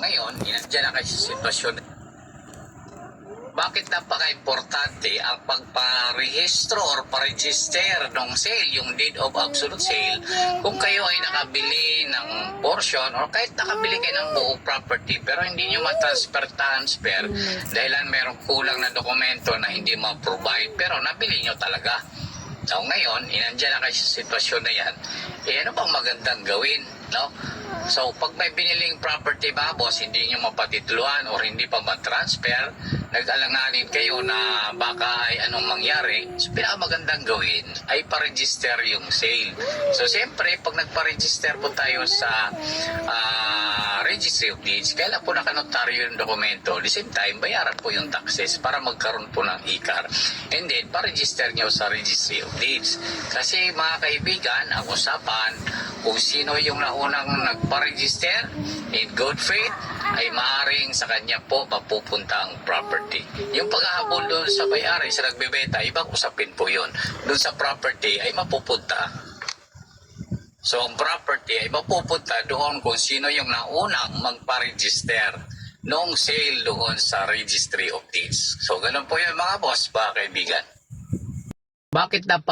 ngayon, inandyan na kayo sa sitwasyon. Bakit napaka-importante ang pagparehistro or paregister ng sale, yung deed of absolute sale, kung kayo ay nakabili ng portion or kahit nakabili kayo ng buong property pero hindi nyo ma-transfer-transfer dahil merong kulang na dokumento na hindi ma-provide pero nabili nyo talaga. So ngayon, inandyan na sa sitwasyon na yan, eh ano bang magandang gawin? No? So pag may biniling property ba, boss, hindi nyo mapatituluan or hindi pa ma-transfer, nag-alanganin kayo na baka ay anong mangyari, so pinakamagandang gawin ay pa-register yung sale. So siyempre, pag nagpa-register po tayo sa ah, registry of deeds, kailan po nakanotaryo yung dokumento, the same time, bayaran po yung taxes para magkaroon po ng ICAR. And then, pa-register nyo sa registry of deeds. Kasi mga kaibigan, ang usapan, kung sino yung naunang nagpa-register in good faith, ay maaring sa kanya po mapupunta ang property. Yung paghahabol doon sa bayari, sa nagbebenta, ibang usapin po yun. Doon sa property ay mapupunta. So, ang property ay mapupunta doon kung sino yung naunang magpa-register noong sale doon sa Registry of Deeds. So, ganun po yun mga boss, mga kaibigan. Bakit napaka